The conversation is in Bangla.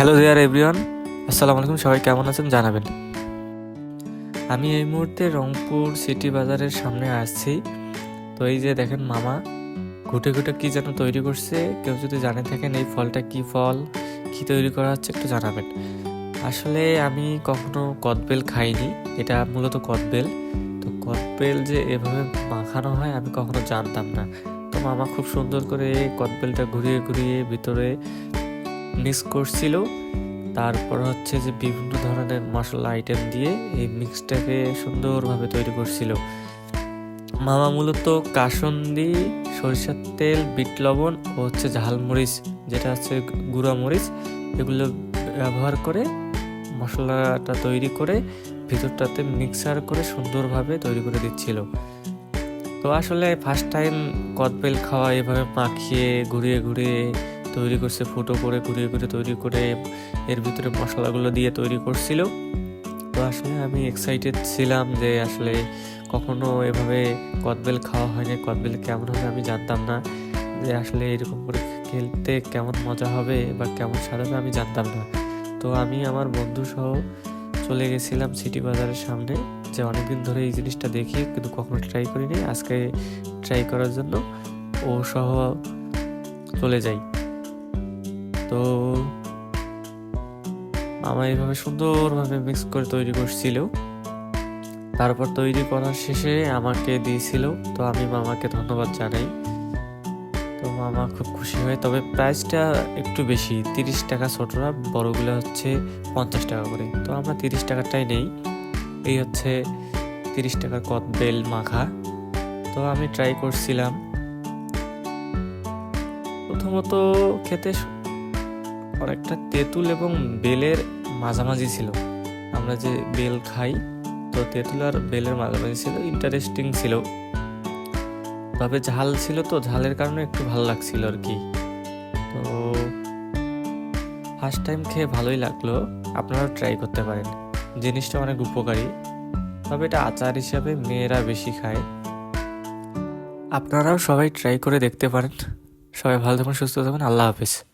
হ্যালো দেয়ার এভরিওয়ান আসসালামু আলাইকুম সবাই কেমন আছেন? জানাবেন। আমি এই মুহূর্তে রংপুর সিটি বাজারের সামনে আসছি তো এই যে দেখেন মামা, ঘুটে ঘুটে কি যেন তৈরি করছে। কেউ যদি জানে থাকেন এই ফলটা কি ফল, কি তৈরি করা হচ্ছে, একটু জানাবেন। আসলে আমি কখনো কদবেল খাইনি, এটা মূলত কদবেল। তো কদবেল যে এভাবে মাখানো হয়, আমি কখনো জানতাম না। তো মামা খুব সুন্দর করে কদবেলটা ঘুরিয়ে ঘুরিয়ে ভিতরে মিক্স করছিল। তারপর হচ্ছে যে বিভিন্ন ধরনের মশলা আইটেম দিয়ে এই মিক্সটাকে সুন্দরভাবে তৈরি করছিল। মামা মূলত কাসন্দি, সরিষার তেল, বিট লবণ ও হচ্ছে ঝালমরিচ যেটা হচ্ছে গুঁড়া মরিচ, এগুলো ব্যবহার করে মশলাটা তৈরি করে ভিতরটাতে মিক্সার করে সুন্দরভাবে তৈরি করে দিচ্ছিল। তো আসলে ফার্স্ট টাইম কদবেল খাওয়া এভাবে মাখিয়ে ঘুরিয়ে ঘুরিয়ে তৈরি করছে, ফুটো করে ঘুরিয়ে ঘুরিয়ে তৈরি করে, এর ভিতরে মশলাগুলো দিয়ে তৈরি করছিল। তো আসলে আমি এক্সাইটেড ছিলাম যে আসলে কখনো এভাবে কদবেল খাওয়া হয়নি, কদবেল কেমন হবে আমি জানতাম না। যে আসলে এরকম করে খেলতে কেমন মজা হবে বা কেমন হবে আমি জানতাম না। তো আমি আমার বন্ধু সহ চলে গেছিলাম সিটি বাজারের সামনে, যে অনেকদিন ধরে এই জিনিসটা দেখি, কিন্তু কখনো ট্রাই করিনি। আজকে ট্রাই করার জন্য ও সহ চলে যাই। তো মামা এইভাবে সুন্দরভাবে মিক্স করে তৈরি করছিল। তারপর তৈরি করার শেষে আমাকে দিয়েছিল, তো আমি মামাকে ধন্যবাদ জানাই। তো মামা খুব খুশি হয়, তবে প্রাইসটা একটু বেশি, তিরিশ টাকা ছোটরা, বড়গুলো হচ্ছে পঞ্চাশ টাকা করে। তো আমরা তিরিশ টাকারটাই নেই, এই হচ্ছে তিরিশ টাকার কদবেল মাখা। তো আমি ট্রাই করছিলাম। প্রথমত খেতে অনেকটা তেঁতুল এবং বেলের মাঝামাঝি ছিল। আমরা যে বেল খাই, তো তেঁতুল আর বেলের মাঝামাঝি ছিল ইন্টারেস্টিং ছিল। তবে ঝাল ছিল তো, ঝালের কারণে একটু ভালো লাগছিল আর কি। তো ফার্স্ট টাইম খেয়ে ভালোই লাগল, আপনারাও ট্রাই করতে পারেন। জিনিসটা অনেক উপকারী। তবে এটা আচার হিসাবে মেয়েরা বেশি খায়। আপনারাও সবাই ট্রাই করে দেখতে পারেন। সবাই ভালো থাকুন, সুস্থ থাকুন, আল্লাহ হাফেজ।